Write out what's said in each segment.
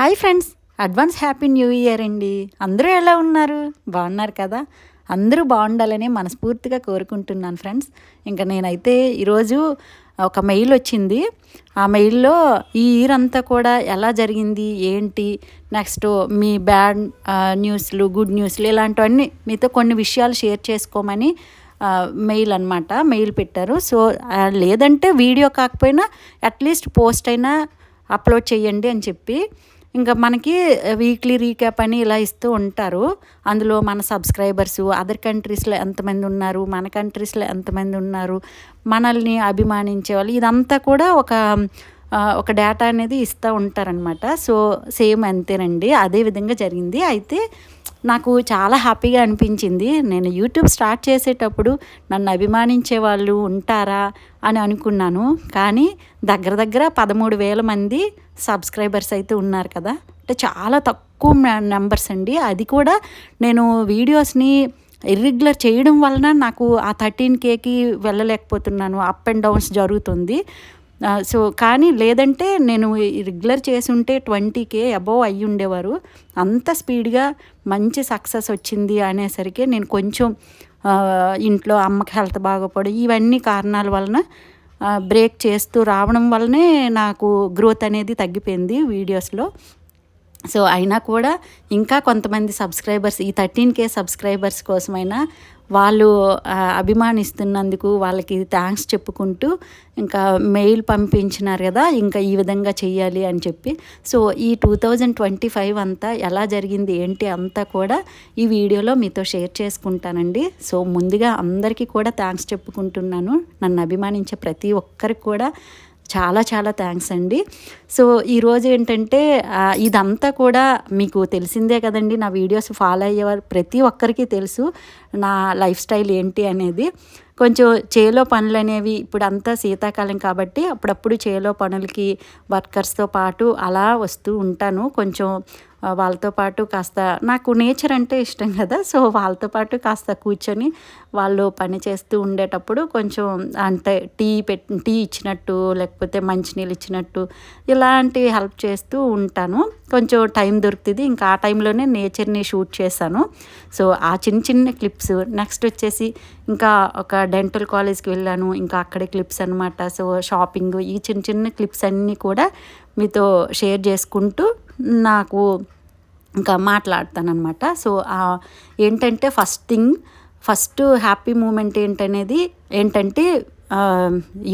Hi friends advance happy new year అండి. అందరూ ఎలా ఉన్నారు? బాగున్నారు కదా? అందరూ బాగుండాలని మనస్ఫూర్తిగా కోరుకుంటున్నాను ఫ్రెండ్స్. ఇంకా నేనైతే ఈరోజు ఒక మెయిల్ వచ్చింది. ఆ మెయిల్లో ఈ ఇయర్ అంతా కూడా ఎలా జరిగింది? ఏంటి? నెక్స్ట్ మీ బ్యాడ్ న్యూస్లు గుడ్ న్యూస్లు ఇలాంటివన్నీ మీతో కొన్ని విషయాలు షేర్ చేసుకోమని మెయిల్ అనమాట మెయిల్ పెట్టారు. సో లేదంటే వీడియో కాకపోయినా అట్లీస్ట్ పోస్ట్ అయినా అప్లోడ్ చేయండి అని చెప్పి ఇంకా మనకి వీక్లీ రీక్యాప్ అని ఇలా ఇస్తూ ఉంటారు. అందులో మన సబ్స్క్రైబర్స్ అదర్ కంట్రీస్లో ఎంతమంది ఉన్నారు మన కంట్రీస్లో ఎంతమంది ఉన్నారు మనల్ని అభిమానించే వాళ్ళు ఇదంతా కూడా ఒక ఒక డేటా అనేది ఇస్తూ ఉంటారనమాట సో సేమ్ అంతేనండి. అదే విధంగా జరిగింది. అయితే నాకు చాలా హ్యాపీగా అనిపించింది. నేను యూట్యూబ్ స్టార్ట్ చేసేటప్పుడు నన్ను అభిమానించే వాళ్ళు ఉంటారా అని అనుకున్నాను. కానీ దగ్గర దగ్గర పదమూడు వేల మంది సబ్స్క్రైబర్స్ అయితే ఉన్నారు కదా. అంటే చాలా తక్కువ నెంబర్స్ అండి. అది కూడా నేను వీడియోస్ని ఇర్రెగ్యులర్ చేయడం వలన నాకు ఆ థర్టీన్ కేకి వెళ్ళలేకపోతున్నాను. అప్ అండ్ డౌన్స్ జరుగుతుంది. సో కానీ లేదంటే నేను రెగ్యులర్ చేసి ఉంటే ట్వంటీకే అబోవ్ అయ్యి ఉండేవారు అంత స్పీడ్గా మంచి సక్సెస్ వచ్చింది అనేసరికి నేను కొంచెం ఇంట్లో అమ్మకి హెల్త్ బాగోపడం ఇవన్నీ కారణాల వలన బ్రేక్ చేస్తూ రావడం వల్లనే నాకు గ్రోత్ అనేది తగ్గిపోయింది వీడియోస్లో. సో అయినా కూడా ఇంకా కొంతమంది సబ్స్క్రైబర్స్ ఈ థర్టీన్ కే సబ్స్క్రైబర్స్ కోసమైనా వాళ్ళు అభిమానిస్తున్నందుకు వాళ్ళకి థ్యాంక్స్ చెప్పుకుంటూ ఇంకా మెయిల్ పంపించినారు కదా ఇంకా ఈ విధంగా చెయ్యాలి అని చెప్పి. సో ఈ టూ థౌజండ్ ట్వంటీ ఫైవ్ అంతా ఎలా జరిగింది ఏంటి అంతా కూడా ఈ వీడియోలో మీతో షేర్ చేసుకుంటానండి. సో ముందుగా అందరికీ కూడా థ్యాంక్స్ చెప్పుకుంటున్నాను. నన్ను అభిమానించే ప్రతి ఒక్కరికి కూడా చాలా చాలా థ్యాంక్స్ అండి. సో ఈరోజు ఏంటంటే ఇదంతా కూడా మీకు తెలిసిందే కదండి. నా వీడియోస్ ఫాలో అయ్యేవారు ప్రతి ఒక్కరికి తెలుసు నా లైఫ్ స్టైల్ ఏంటి అనేది. కొంచెం చేలో పనులు అనేవి ఇప్పుడు అంతా శీతాకాలం కాబట్టి అప్పుడప్పుడు చేలో పనులకి వర్కర్స్తో పాటు అలా వస్తూ ఉంటాను. కొంచెం వాళ్ళతో పాటు కాస్త నాకు నేచర్ అంటే ఇష్టం కదా సో వాళ్ళతో పాటు కాస్త కూర్చొని వాళ్ళు పని చేస్తూ ఉండేటప్పుడు కొంచెం అంటే టీ పెట్ టీ ఇచ్చినట్టు లేకపోతే మంచినీళ్ళు ఇచ్చినట్టు ఇలాంటివి హెల్ప్ చేస్తూ ఉంటాను. కొంచెం టైం దొరుకుతుంది. ఇంకా ఆ టైంలోనే నేచర్ని షూట్ చేశాను. సో ఆ చిన్న చిన్న క్లిప్స్ నెక్స్ట్ వచ్చేసి ఇంకా ఒక డెంటల్ కాలేజ్కి వెళ్ళాను. ఇంకా అక్కడే క్లిప్స్ అనమాట సో షాపింగ్ ఈ చిన్న చిన్న క్లిప్స్ అన్నీ కూడా మీతో షేర్ చేసుకుంటూ నాకు ఇంకా మాట్లాడతానమాట సో ఏంటంటే first thing first happy moment ఏంటనేది ఏంటంటే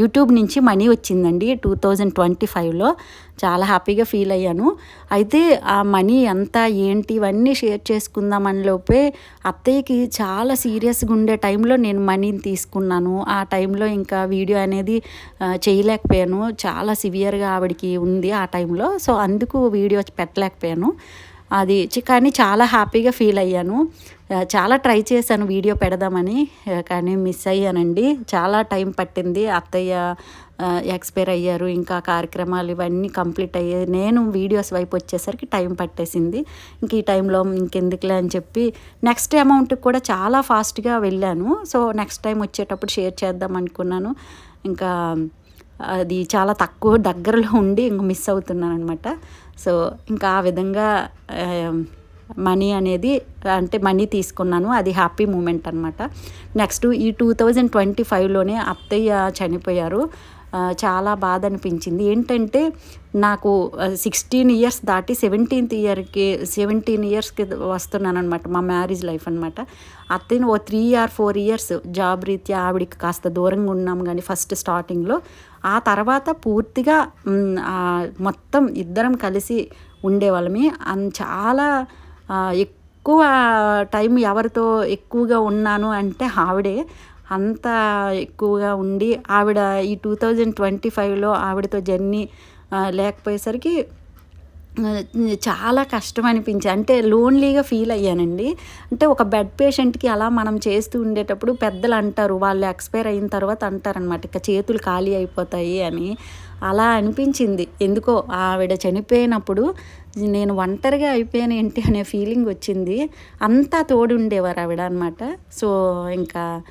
యూట్యూబ్ నుంచి మనీ వచ్చిందండి టూ థౌజండ్ ట్వంటీ ఫైవ్లో. చాలా హ్యాపీగా ఫీల్ అయ్యాను. అయితే ఆ మనీ ఎంత ఏంటి ఇవన్నీ షేర్ చేసుకుందామని లోపే అత్తయ్యకి చాలా సీరియస్గా ఉండే టైంలో నేను మనీని తీసుకున్నాను. ఆ టైంలో ఇంకా వీడియో అనేది చేయలేకపోయాను. చాలా సివియర్గా ఆవిడకి ఉంది ఆ టైంలో. సో అందుకు వీడియో పెట్టలేకపోయాను. అది కానీ చాలా హ్యాపీగా ఫీల్ అయ్యాను. చాలా ట్రై చేశాను వీడియో పెడదామని కానీ మిస్ అయ్యానండి. చాలా టైం పట్టింది. అత్తయ్య ఎక్స్పైర్ అయ్యారు. ఇంకా కార్యక్రమాలు ఇవన్నీ కంప్లీట్ అయ్యాయి నేను వీడియోస్ వైపు వచ్చేసరికి టైం పట్టేసింది. ఇంక ఈ టైంలో ఇంకెందుకులే అని చెప్పి నెక్స్ట్ అమౌంట్కి కూడా చాలా ఫాస్ట్గా వెళ్ళాను. సో నెక్స్ట్ టైం వచ్చేటప్పుడు షేర్ చేద్దాం అనుకున్నాను. ఇంకా అది చాలా తక్కువ దగ్గరలో ఉండి ఇంక మిస్ అవుతున్నాను అనమాట సో ఇంకా ఆ విధంగా మనీ అనేది అంటే మనీ తీసుకున్నాను. అది హ్యాపీ మూమెంట్ అనమాట నెక్స్ట్ ఈ టూ థౌజండ్ ట్వంటీ ఫైవ్లోనే అత్తయ్య చనిపోయారు. చాలా బాధ అనిపించింది. ఏంటంటే నాకు సిక్స్టీన్ ఇయర్స్ దాటి సెవెంటీన్త్ ఇయర్కి సెవెంటీన్ ఇయర్స్కి వస్తున్నాను అనమాట మా మ్యారేజ్ లైఫ్ అనమాట అత్తయ్యని ఓ three or four years job రీత్యా ఆవిడకి కాస్త దూరంగా ఉన్నాం. కానీ ఫస్ట్ స్టార్టింగ్లో ఆ తర్వాత పూర్తిగా మొత్తం ఇద్దరం కలిసి ఉండేవాళ్ళమి. అన్ చాలా ఎక్కువ టైం ఎవరితో ఎక్కువగా ఉన్నాను అంటే ఆవిడే. అంత ఎక్కువగా ఉండి ఆవిడ ఈ టూ థౌజండ్ ట్వంటీ ఫైవ్లో ఆవిడతో జర్నీ లేకపోయేసరికి చాలా కష్టం అనిపించి అంటే లోన్లీగా ఫీల్ అయ్యానండి. అంటే ఒక బెడ్ పేషెంట్కి అలా మనం చేస్తూ ఉండేటప్పుడు పెద్దలు అంటారు వాళ్ళు ఎక్స్పైర్ అయిన తర్వాత అంటారనమాట ఇక చేతులు ఖాళీ అయిపోతాయి అని. అలా అనిపించింది. ఎందుకో ఆవిడ చనిపోయినప్పుడు నేను ఒంటరిగా అయిపోయాను ఏంటి అనే ఫీలింగ్ వచ్చింది. అంతా తోడుండేవారు ఆవిడ అనమాట సో ఇంకా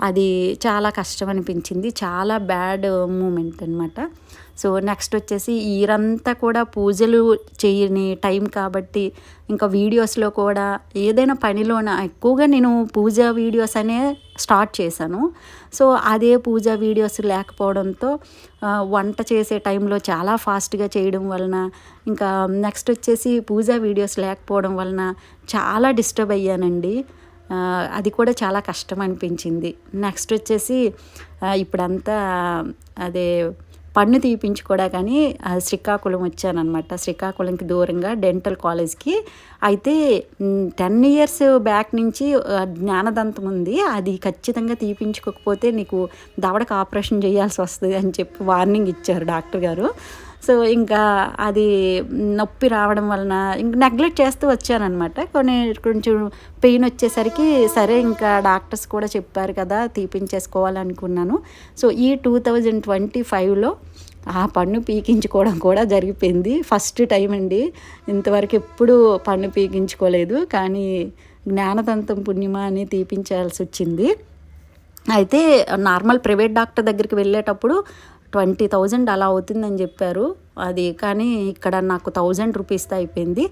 అది చాలా కష్టం అనిపించింది. చాలా బ్యాడ్ మూమెంట్ అనమాట సో నెక్స్ట్ వచ్చేసి ఈరంతా కూడా పూజలు చేయని టైం కాబట్టి ఇంకా వీడియోస్లో కూడా ఏదైనా పనిలోన ఎక్కువగా నేను పూజ వీడియోస్ అనే స్టార్ట్ చేశాను. సో అదే పూజ వీడియోస్ లేకపోవడంతో వంట చేసే టైంలో చాలా ఫాస్ట్గా చేయడం వలన ఇంకా నెక్స్ట్ వచ్చేసి పూజ వీడియోస్ లేకపోవడం వలన చాలా డిస్టర్బ్ అయ్యానండి. అది కూడా చాలా కష్టం అనిపించింది. నెక్స్ట్ వచ్చేసి ఇప్పుడంతా అదే పన్ను తీపించుకోడా కానీ శ్రీకాకుళం వచ్చానమాట శ్రీకాకుళంకి దూరంగా డెంటల్ కాలేజ్కి. అయితే టెన్ ఇయర్స్ బ్యాక్ నుంచి జ్ఞానదంతం ఉంది. అది ఖచ్చితంగా తీపించుకోకపోతే నీకు దవడకు ఆపరేషన్ చేయాల్సి వస్తుంది అని చెప్పి వార్నింగ్ ఇచ్చారు డాక్టర్ గారు. సో ఇంకా అది నొప్పి రావడం వలన ఇంక నెగ్లెక్ట్ చేస్తూ వచ్చానమాట కొన్ని కొంచెం పెయిన్ వచ్చేసరికి సరే ఇంకా డాక్టర్స్ కూడా చెప్పారు కదా తీపించేసుకోవాలనుకున్నాను. సో ఈ టూ థౌజండ్ ట్వంటీ ఫైవ్లో ఆ పన్ను పీకించుకోవడం కూడా జరిగిపోయింది. ఫస్ట్ టైం అండి. ఇంతవరకు ఎప్పుడు పన్ను పీకించుకోలేదు. కానీ జ్ఞానదంతం పుణ్యమా అని తీపించాల్సి వచ్చింది. అయితే నార్మల్ ప్రైవేట్ డాక్టర్ దగ్గరికి వెళ్ళేటప్పుడు ట్వంటీ థౌజండ్ అలా అవుతుందని చెప్పారు. అది కానీ ఇక్కడ నాకు థౌజండ్ రూపీస్తో అయిపోయింది.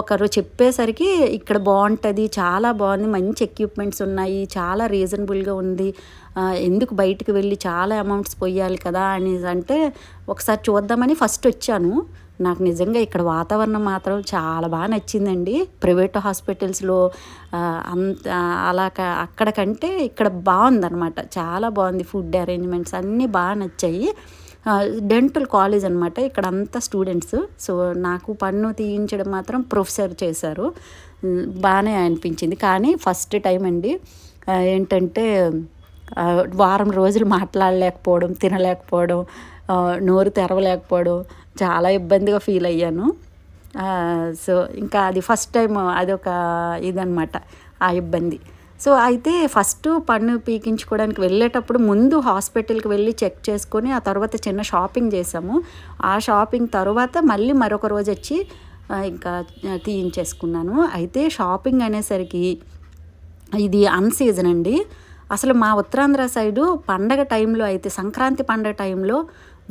ఒకరు చెప్పేసరికి ఇక్కడ బాగుంటుంది చాలా బాగుంది మంచి ఎక్విప్మెంట్స్ ఉన్నాయి చాలా రీజనబుల్గా ఉంది. ఎందుకు బయటకు వెళ్ళి చాలా అమౌంట్స్ పోయాలి కదా అని అంటే ఒకసారి చూద్దామని ఫస్ట్ వచ్చాను. నాకు నిజంగా ఇక్కడ వాతావరణం మాత్రం చాలా బాగా నచ్చిందండి. ప్రైవేట్ హాస్పిటల్స్లో అంత అలా అక్కడ కంటే ఇక్కడ బాగుందనమాట చాలా బాగుంది ఫుడ్ అరేంజ్మెంట్స్ అన్నీ బాగా నచ్చాయి. డెంటల్ కాలేజ్ అనమాట ఇక్కడ అంతా స్టూడెంట్స్. సో నాకు పన్ను తీయించడం మాత్రం ప్రొఫెసర్ చేశారు. బాగానే అనిపించింది. కానీ ఫస్ట్ టైం అండి ఏంటంటే వారం రోజులు మాట్లాడలేకపోవడం తినలేకపోవడం నోరు తెరవలేకపోవడం చాలా ఇబ్బందిగా ఫీల్ అయ్యాను. సో ఇంకా అది ఫస్ట్ టైం అదొక ఇదనమాట ఆ ఇబ్బంది. సో అయితే ఫస్ట్ పన్ను పీకించుకోవడానికి వెళ్ళేటప్పుడు ముందు హాస్పిటల్కి వెళ్ళి చెక్ చేసుకొని ఆ తర్వాత చిన్న షాపింగ్ చేసాము. ఆ షాపింగ్ తర్వాత మళ్ళీ మరొక రోజు వచ్చి ఇంకా తీయించేసుకున్నాను. అయితే షాపింగ్ అనేసరికి ఇది అన్సీజన్ అండి. అసలు మా ఉత్తరాంధ్ర సైడు పండగ టైంలో అయితే సంక్రాంతి పండగ టైంలో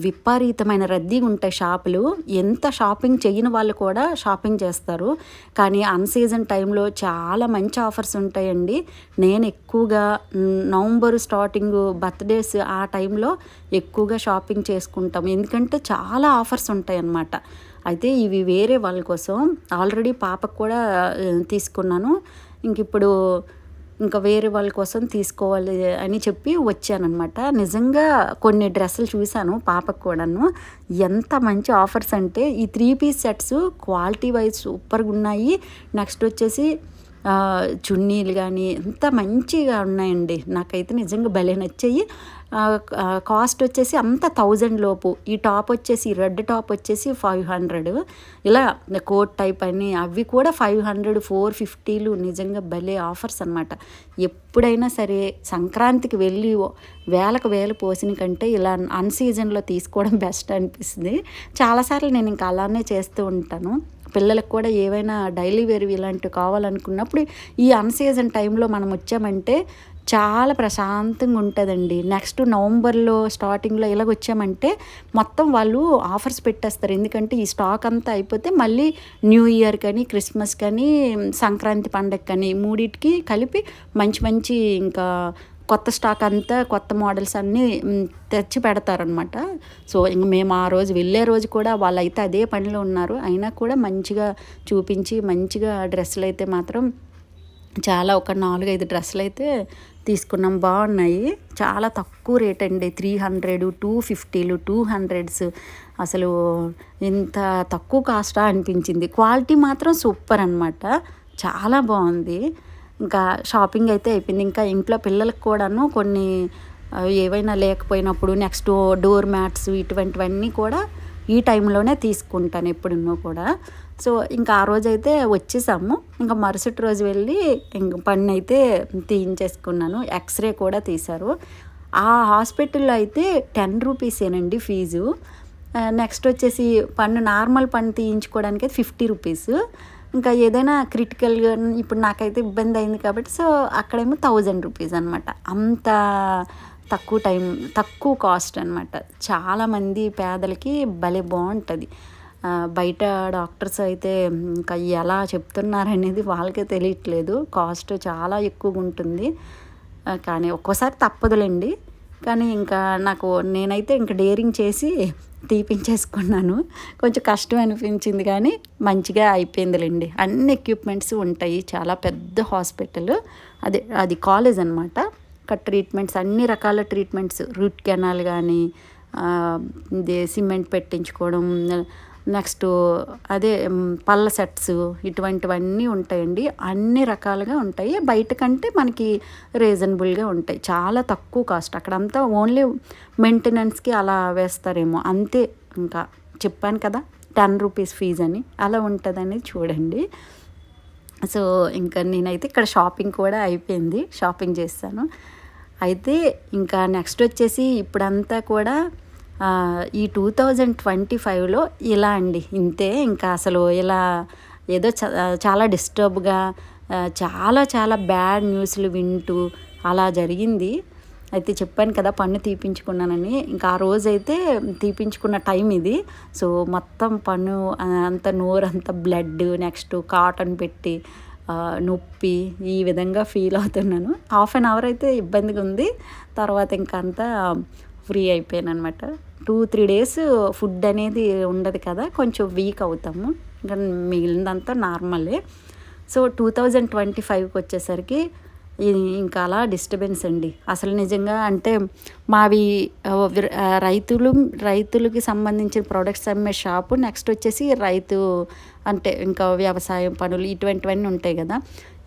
విపరీతమైన రద్దీ ఉంటాయి షాపులు ఎంత షాపింగ్ చేయని వాళ్ళు కూడా షాపింగ్ చేస్తారు. కానీ అన్సీజన్ టైంలో చాలా మంచి ఆఫర్స్ ఉంటాయండి. నేను ఎక్కువగా నవంబర్ స్టార్టింగ్ బర్త్డేస్ ఆ టైంలో ఎక్కువగా షాపింగ్ చేసుకుంటాం. ఎందుకంటే చాలా ఆఫర్స్ ఉంటాయి అన్నమాట అయితే ఇవి వేరే వాళ్ళ కోసం. ఆల్రెడీ పాపకు కూడా తీసుకున్నాను. ఇంక ఇప్పుడు ఇంకా వేరే వాళ్ళ కోసం తీసుకోవాలి అని చెప్పి వచ్చానమాట నిజంగా కొన్ని డ్రెస్సులు చూశాను పాపకు కూడాను. ఎంత మంచి ఆఫర్స్ అంటే ఈ three piece sets quality wise సూపర్గా ఉన్నాయి. నెక్స్ట్ వచ్చేసి చున్నీలు కానీ ఎంత మంచిగా ఉన్నాయండి. నాకైతే నిజంగా భలే నచ్చాయి. కాస్ట్ వచ్చేసి అంత థౌజండ్ లోపు. ఈ టాప్ వచ్చేసి రెడ్ టాప్ వచ్చేసి ఫైవ్ హండ్రెడ్ ఇలా కోట్ టైప్ అని అవి కూడా ఫైవ్ హండ్రెడ్ ఫోర్ ఫిఫ్టీలు నిజంగా భలే ఆఫర్స్ అనమాట ఎప్పుడైనా సరే సంక్రాంతికి వెళ్ళి వేలకు వేలు పోసిన కంటే ఇలా అన్ సీజన్లో తీసుకోవడం బెస్ట్ అనిపిస్తుంది. చాలాసార్లు నేను ఇంకా అలానే చేస్తూ ఉంటాను. పిల్లలకు కూడా ఏవైనా డైలీ వేర్ ఇలాంటివి కావాలనుకున్నప్పుడు ఈ అన్సీజన్ టైంలో మనం వచ్చామంటే చాలా ప్రశాంతంగా ఉంటుందండి నెక్స్ట్ నవంబర్లో స్టార్టింగ్లో ఇలాగ వచ్చామంటే మొత్తం వాళ్ళు ఆఫర్స్ పెట్టేస్తారు. ఎందుకంటే ఈ స్టాక్ అంతా అయిపోతే మళ్ళీ న్యూ ఇయర్ కానీ క్రిస్మస్ కానీ సంక్రాంతి పండగ కానీ మూడింటికి కలిపి మంచి మంచి ఇంకా కొత్త స్టాక్ అంతా కొత్త మోడల్స్ అన్నీ తెచ్చి పెడతారనమాట. సో ఇంక మేము ఆ రోజు వెళ్ళే రోజు కూడా వాళ్ళైతే అదే పనిలో ఉన్నారు. అయినా కూడా మంచిగా చూపించి మంచిగా డ్రెస్సులు అయితే మాత్రం చాలా ఒక నాలుగైదు డ్రెస్సులు అయితే తీసుకున్నాం. బాగున్నాయి. చాలా తక్కువ రేట్ అండి. త్రీ హండ్రెడ్ టూ ఫిఫ్టీలు టూ హండ్రెడ్స్. అసలు ఇంత తక్కువ కాస్టా అనిపించింది. క్వాలిటీ మాత్రం సూపర్ అనమాట చాలా బాగుంది. ఇంకా షాపింగ్ అయితే అయిపోయింది. ఇంకా ఇంట్లో పిల్లలకు కూడాను కొన్ని ఏవైనా లేకపోయినప్పుడు నెక్స్ట్ డోర్ మ్యాట్స్ ఇటువంటివన్నీ కూడా ఈ టైంలోనే తీసుకుంటాను ఎప్పుడున్నో కూడా. సో ఇంకా ఆ రోజు అయితే వచ్చేసాము. ఇంకా మరుసటి రోజు వెళ్ళి ఇంక పన్ను అయితే తీయించేసుకున్నాను. ఎక్స్రే కూడా తీశారు. ఆ హాస్పిటల్లో అయితే టెన్ రూపీసేనండి ఫీజు. నెక్స్ట్ వచ్చేసి పన్ను నార్మల్ పన్ను తీయించుకోవడానికి అయితే ఫిఫ్టీ రూపీస్. ఇంకా ఏదైనా క్రిటికల్గా ఇప్పుడు నాకైతే ఇబ్బంది అయింది కాబట్టి సో అక్కడేమో థౌజండ్ రూపీస్ అనమాట అంత తక్కువ టైం తక్కువ కాస్ట్ అనమాట చాలామంది పేదలకి భలే బాగుంటుంది. బయట డాక్టర్స్ అయితే ఇంకా ఎలా చెప్తున్నారనేది వాళ్ళకే తెలియట్లేదు. కాస్ట్ చాలా ఎక్కువగా ఉంటుంది కానీ ఒక్కోసారి తప్పదులేండి. కానీ ఇంకా నాకు నేనైతే ఇంకా డేరింగ్ చేసి తీపించేసుకున్నాను. కొంచెం కష్టం అనిపించింది కానీ మంచిగా అయిపోయిందిలేండి. అన్ని ఎక్విప్మెంట్స్ ఉంటాయి. చాలా పెద్ద హాస్పిటల్. అదే అది కాలేజ్ అనమాట ట్రీట్మెంట్స్ అన్ని రకాల ట్రీట్మెంట్స్. రూట్ కెనాల్ కానీ సిమెంట్ పెట్టించుకోవడం నెక్స్ట్ అదే పళ్ళ సెట్స్ ఇటువంటివన్నీ ఉంటాయండి. అన్ని రకాలుగా ఉంటాయి. బయట కంటే మనకి రీజనబుల్గా ఉంటాయి. చాలా తక్కువ కాస్ట్. అక్కడంతా ఓన్లీ మెయింటెనెన్స్కి అలా వేస్తారేమో. అంతే ఇంకా. చెప్పాను కదా టెన్ రూపీస్ ఫీజ్ అని అలా ఉంటుందని చూడండి. సో ఇంకా నేనైతే ఇక్కడ షాపింగ్ కూడా అయిపోయింది. షాపింగ్ చేస్తాను. అయితే ఇంకా నెక్స్ట్ వచ్చేసి ఇప్పుడంతా కూడా ఈ టూ థౌజండ్ ట్వంటీ ఫైవ్లో ఇలా అండి. ఇంతే ఇంకా అసలు ఇలా ఏదో చాలా డిస్టర్బ్గా చాలా చాలా బ్యాడ్ న్యూస్లు వింటూ అలా జరిగింది. అయితే చెప్పాను కదా పన్ను తీపించుకున్నానని. ఇంకా ఆ రోజైతే తీపించుకున్న టైం ఇది. సో మొత్తం పన్ను అంత నోరు అంత బ్లడ్ నెక్స్ట్ కాటన్ పెట్టి నొప్పి ఈ విధంగా ఫీల్ అవుతున్నాను. హాఫ్ అన్ అవర్ అయితే ఇబ్బందిగా ఉంది తర్వాత ఇంకా అంతా ఫ్రీ అయిపోయాను అనమాట టూ త్రీ డేస్ ఫుడ్ అనేది ఉండదు కదా కొంచెం వీక్ అవుతాము. ఇంకా మిగిలినంతా నార్మలే. సో టూ థౌజండ్ ట్వంటీ ఫైవ్కి వచ్చేసరికి ఇంకా అలా డిస్టర్బెన్స్ అండి. అసలు నిజంగా అంటే మావి రైతులు రైతులకి సంబంధించిన ప్రొడక్ట్స్ అమ్మే షాపు నెక్స్ట్ వచ్చేసి రైతు అంటే ఇంకా వ్యవసాయం పనులు ఇటువంటివన్నీ ఉంటాయి కదా.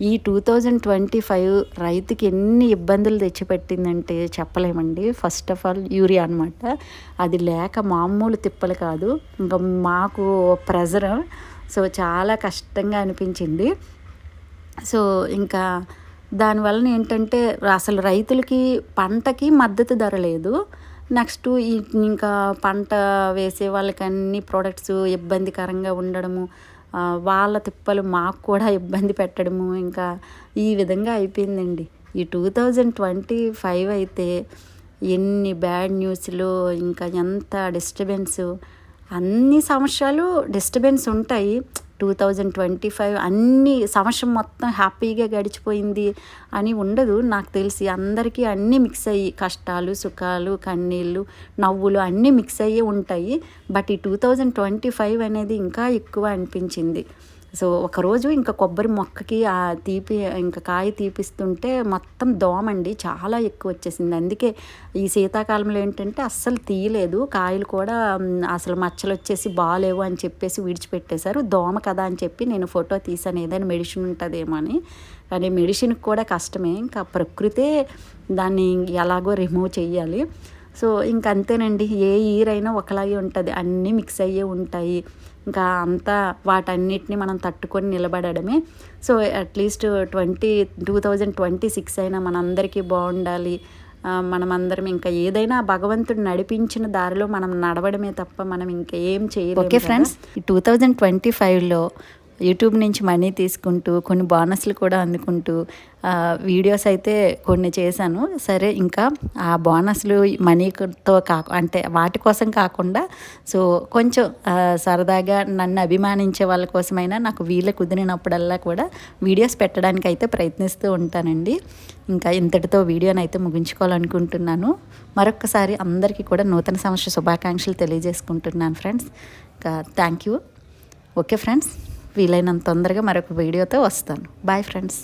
ఈ టూ థౌజండ్ ట్వంటీ ఫైవ్ రైతుకి ఎన్ని ఇబ్బందులు తెచ్చిపెట్టిందంటే చెప్పలేమండి. ఫస్ట్ ఆఫ్ ఆల్ యూరియా అనమాట అది లేక మామూలు తిప్పలు కాదు. ఇంకా మాకు ప్రెజర్. సో చాలా కష్టంగా అనిపించింది. సో ఇంకా దానివలన ఏంటంటే అసలు రైతులకి పంటకి మద్దతు ధర లేదు. నెక్స్ట్ ఇంకా పంట వేసే వాళ్ళకి అన్ని ప్రోడక్ట్స్ ఇబ్బందికరంగా ఉండడము. వాళ్ళ తిప్పలు మాకు కూడా ఇబ్బంది పెట్టడము ఇంకా ఈ విధంగా అయిపోయిందండి. ఈ టూ థౌజండ్ ట్వంటీ ఫైవ్ అయితే ఎన్ని బ్యాడ్ న్యూస్లు ఇంకా ఎంత డిస్టర్బెన్సు అన్ని సంవత్సరాలు డిస్టర్బెన్స్ ఉంటాయి. టూ థౌజండ్ ట్వంటీ ఫైవ్ అన్ని సంవత్సరం మొత్తం హ్యాపీగా గడిచిపోయింది అని ఉండదు నాకు తెలిసి. అందరికీ అన్నీ మిక్స్ అయ్యి కష్టాలు సుఖాలు కన్నీళ్ళు నవ్వులు అన్నీ మిక్స్ అయ్యి ఉంటాయి. బట్ ఈ టూ థౌజండ్ ట్వంటీ ఫైవ్ అనేది ఇంకా ఎక్కువ అనిపించింది. సో ఒకరోజు ఇంకా కొబ్బరి మొక్కకి ఆ తీపి ఇంకా కాయ తీపిస్తుంటే మొత్తం దోమ అండి చాలా ఎక్కువ వచ్చేసింది. అందుకే ఈ శీతాకాలంలో ఏంటంటే అస్సలు తీయలేదు. కాయలు కూడా అసలు మచ్చలు వచ్చేసి బాగాలేవు అని చెప్పేసి విడిచిపెట్టేశారు. దోమ కదా అని చెప్పి నేను ఫోటో తీసాను ఏదైనా మెడిసిన్ ఉంటుందేమో అని. కానీ మెడిసిన్కి కూడా కష్టమే. ఇంకా ప్రకృతే దాన్ని ఎలాగో రిమూవ్ చేయాలి సో ఇంక అంతేనండి ఏ ఇయర్ అయినా ఒకలాగే ఉంటుంది. అన్నీ మిక్స్ అయ్యే ఉంటాయి. ఇంకా అంతా వాటన్నిటిని మనం తట్టుకొని నిలబడమే so at least twenty two thousand twenty six అయినా మనందరికీ బాగుండాలి. మనమందరం ఇంకా ఏదైనా భగవంతుడు నడిపించిన దారిలో మనం నడవడమే తప్ప మనం ఇంకా ఏం చేయలేము okay friends two thousand twenty ఫైవ్లో యూట్యూబ్ నుంచి మనీ తీసుకుంటూ కొన్ని బోనస్లు కూడా అందుకుంటూ వీడియోస్ అయితే కొన్ని చేశాను. సరే ఇంకా ఆ బోనస్లు మనీతో కాకు అంటే వాటి కోసం కాకుండా సో కొంచెం సరదాగా నన్ను అభిమానించే వాళ్ళ కోసమైనా నాకు వీళ్ళ కుదిరినప్పుడల్లా కూడా వీడియోస్ పెట్టడానికి అయితే ప్రయత్నిస్తూ ఉంటానండి. ఇంకా ఇంతటితో వీడియోని అయితే ముగించుకోవాలనుకుంటున్నాను. మరొకసారి అందరికీ కూడా నూతన సంవత్సర శుభాకాంక్షలు తెలియజేసుకుంటున్నాను ఫ్రెండ్స్. ఇంకా థ్యాంక్ యూ. Okay friends. వీలైనంత తొందరగా మరొక వీడియోతో వస్తాను. Bye friends